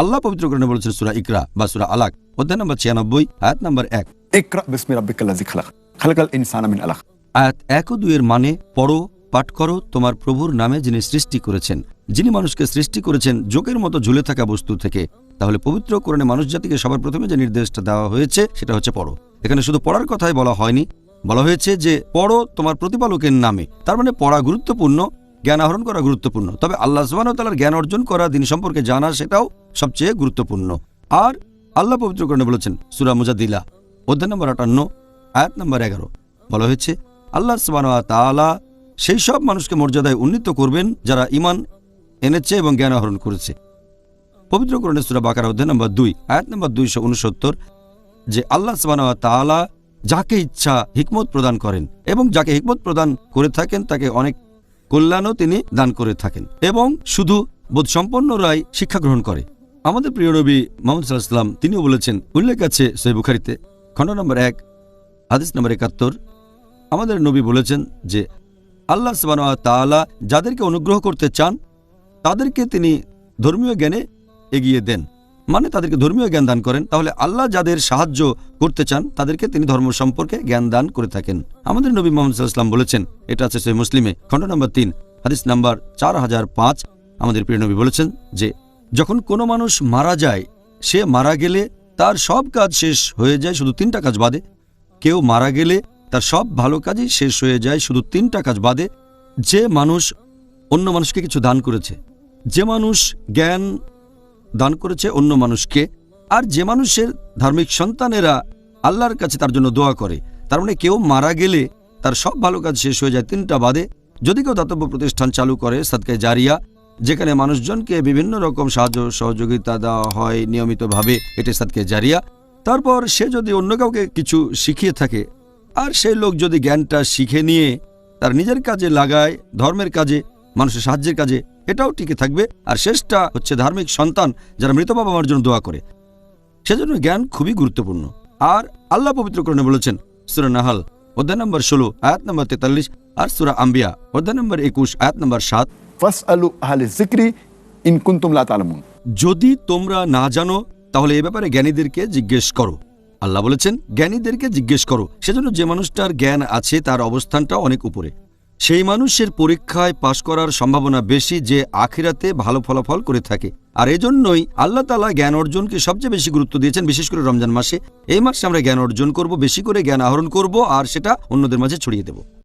আল্লাহ পবিত্র গ্রহণে বলেছেন সুরা ইকরা বা সুরা আলাক অধ্যায় নম্বর ছিয়ানব্বই আয়াত নম্বর এক। ইকরা বিসমি রাব্বিকাল্লাজি খালাক। খালাকাল ইনসানা মিন আলাক। আয়াত এক ও দুইয়ের মানে পড়ো পাঠ করো তোমার প্রভুর নামে যিনি সৃষ্টি করেছেন। যিনি মানুষকে সৃষ্টি করেছেন যোগের মতো ঝুলে থাকা বস্তু থেকে। তাহলে পবিত্র কোরণে মানুষ জাতিকে সবার প্রথমে যে নির্দেশটা দেওয়া হয়েছে সেটা হচ্ছে পড়ো। এখানে শুধু পড়ার কথাই বলা হয়নি। বলা হয়েছে যে পড়ো তোমার প্রতিপালকের নামে। তার মানে পড়া গুরুত্বপূর্ণ জ্ঞান আহরণ করা গুরুত্বপূর্ণ। তবে আল্লাহ সুবাহতালার জ্ঞান অর্জন করা, দিন সম্পর্কে জানা, সেটাও সবচেয়ে গুরুত্বপূর্ণ। আর আল্লাহ পবিত্রকরণে বলেছেন, সুরা মুজাদিলা অধ্যায় নম্বর আটান্ন, আয়াত নম্বর এগারো। বলা হয়েছে, আল্লাহ সুবাহ তাআলা সেই সব মানুষকে মর্যাদায় উন্নীত করবেন যারা ইমান এনেছে এবং জ্ঞান আহরণ করেছে। পবিত্র করণে সুরা বাকার, অধ্যায় নম্বর দুই, আয়াত নম্বর দুইশো উনসত্তর, যে আল্লাহ সুবাহ তাআলা যাকে ইচ্ছা, হিকমত প্রদান করেন এবং যাকে হিকমত প্রদান করে থাকেন, তাকে অনেক কল্যাণও তিনি দান করে থাকেন এবং শুধু বোধসম্পন্নরাই শিক্ষা গ্রহণ করে। আমাদের প্রিয় নবী মোহাম্মদ সাল্লাহাম তিনিও বলেছেন, উল্লেখ আছে সই বুখারিতে, খণ্ড নম্বর এক, হাদিস নম্বর একাত্তর। আমাদের নবী বলেছেন যে, আল্লাহ সবান তাআলা যাদেরকে অনুগ্রহ করতে চান, তাদেরকে তিনি ধর্মীয় জ্ঞানে এগিয়ে দেন। মানে তাদেরকে ধর্মীয় জ্ঞান দান করেন। তাহলে আল্লাহ যাদের সাহায্য করতে চান, তাদেরকে তিনি ধর্ম সম্পর্কে জ্ঞান দান করে থাকেন। আমাদের নবী মোহাম্মদ বলেছেন, এটা আছে সেই মুসলিমে, খণ্ড নম্বর তিন, হাদিস নাম্বার চার হাজার পাঁচ, আমাদের প্রিয় নবী বলেছেন যে, যখন কোনো মানুষ মারা যায়, সে মারা গেলে তার সব কাজ শেষ হয়ে যায় শুধু তিনটা কাজ বাদে। কেউ মারা গেলে তার সব ভালো কাজই শেষ হয়ে যায় শুধু তিনটা কাজ বাদে। যে মানুষ অন্য মানুষকে কিছু দান করেছে, যে মানুষ জ্ঞান দান করেছে অন্য মানুষকে। আর যে মানুষের ধার্মিক সন্তানেরা আল্লাহর কাছে তার জন্য দোয়া করে, তার মানে কেউ মারা গেলে তার সব ভালো কাজ শেষ হয়ে যায় তিনটা বাদে। যদি কেউ দাতব্য প্রতিষ্ঠান চালু করে, সাদকায় জারিয়া, যেখানে মানুষজনকে বিভিন্ন রকম সাহায্য, সহযোগিতা দেওয়া হয় নিয়মিতভাবে, এটি সাদকে জারিয়া। তারপর সে যদি অন্য কাউকে কিছু শিখিয়ে থাকে, আর সেই লোক যদি জ্ঞানটা শিখে নিয়ে তার নিজের কাজে লাগায়, ধর্মের কাজে, মানুষের সাহায্যের কাজে এটাও টিকে থাকবে। আর শেষটা হচ্ছে ধার্মিক সন্তান যারা মৃত বাবা মার জন্য দোয়া করে। সেজন্য জ্ঞান খুবই গুরুত্বপূর্ণ। আর আল্লাহ পবিত্রকরণে বলেছেন সুরা নাহাল অধ্যায় নম্বর ষোলো আয়াত নম্বর তেতাল্লিশ আর সুরা আম্বিয়া অধ্যায় নম্বর একুশ আয়াত নম্বর সাত। যদি তোমরা না জানো তাহলে এ ব্যাপারে জ্ঞানীদেরকে জিজ্ঞেস করো। আল্লাহ বলেছেন জ্ঞানীদেরকে জিজ্ঞেস করো। সেজন্য যে মানুষটার জ্ঞান আছে তার অবস্থানটা অনেক উপরে। সেই মানুষের পরীক্ষায় পাশ করার সম্ভাবনা বেশি যে আখিরাতে ভালো ফলাফল করে থাকে। আর এজন্যই আল্লাহ তালা জ্ঞান অর্জনকে সবচেয়ে বেশি গুরুত্ব দিয়েছেন, বিশেষ করে রমজান মাসে। এই মাসে আমরা জ্ঞান অর্জন করব, বেশি করে জ্ঞান আহরণ করব, আর সেটা অন্যদের মাঝে ছড়িয়ে দেব।